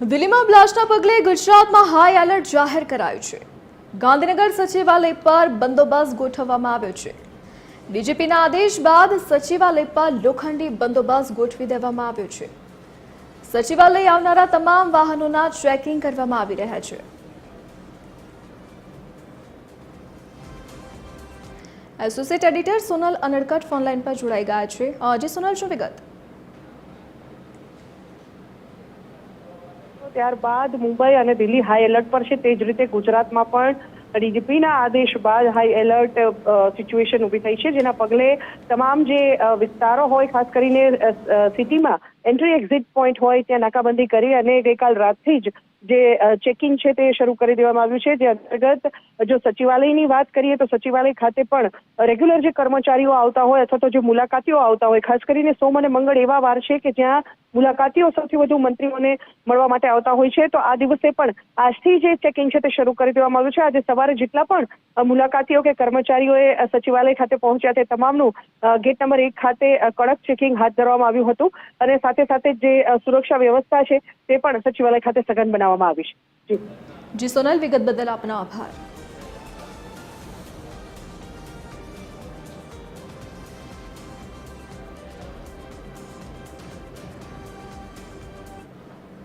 દિલ્હીમાં બ્લાસ્ટના પગલે ગુજરાતમાં હાઈ એલર્ટ જાહેર કરાયું છે. ગાંધીનગર સચિવાલય પર બંદોબસ્ત ગોઠવવામાં આવ્યો છે. ડીજીપીના આદેશ બાદ સચિવાલય પર લોખંડી બંદોબસ્ત ગોઠવી દેવામાં આવ્યો છે. સચિવાલય આવનારા તમામ વાહનોના ચેકિંગ કરવામાં આવી રહ્યા છે. Associate editor Sonal Unadkat phone line પર જોડાઈ ગયા છે. આજે સોનલ શું વિગત? ત્યારબાદ મુંબઈ અને દિલ્હી હાઈ એલર્ટ પર છે. તે જ રીતે ગુજરાતમાં પણ ડીજીપીના આદેશ બાદ હાઈ એલર્ટ સિચ્યુએશન ઊભી થઈ છે. જેના પગલે તમામ જે વિસ્તારો હોય, ખાસ કરીને સિટીમાં એન્ટ્રી એક્ઝિટ પોઈન્ટ હોય, ત્યાં નાકાબંધી કરી અને ગઈકાલ રાતથી જ જે ચેકિંગ છે તે શરૂ કરી દેવામાં આવ્યું છે. જે અંતર્ગત, જો સચિવાલયની વાત કરીએ તો સચિવાલય ખાતે પણ રેગ્યુલર જે કર્મચારીઓ આવતા હોય અથવા તો જે મુલાકાતીઓ આવતા હોય, ખાસ કરીને સોમ અને મંગળ એવા વાર છે કે જ્યાં મુલાકાતીઓ સૌથી વધુ મંત્રીઓને મળવા માટે આવતા હોય છે. તો આ દિવસે પણ આજથી જે ચેકિંગ છે તે શરૂ કરી દેવામાં આવ્યું છે. આજે સવારે જેટલા પણ મુલાકાતીઓ કે કર્મચારીઓએ સચિવાલય ખાતે પહોંચ્યા તે તમામનું ગેટ નંબર એક ખાતે કડક ચેકિંગ હાથ ધરવામાં આવ્યું હતું. અને સાથે સાથે જે સુરક્ષા વ્યવસ્થા છે તે પણ સચિવાલય ખાતે સઘન બનાવવામાં આવી છે જી. જી સોનલ વિગત બદલ આપનો આભાર.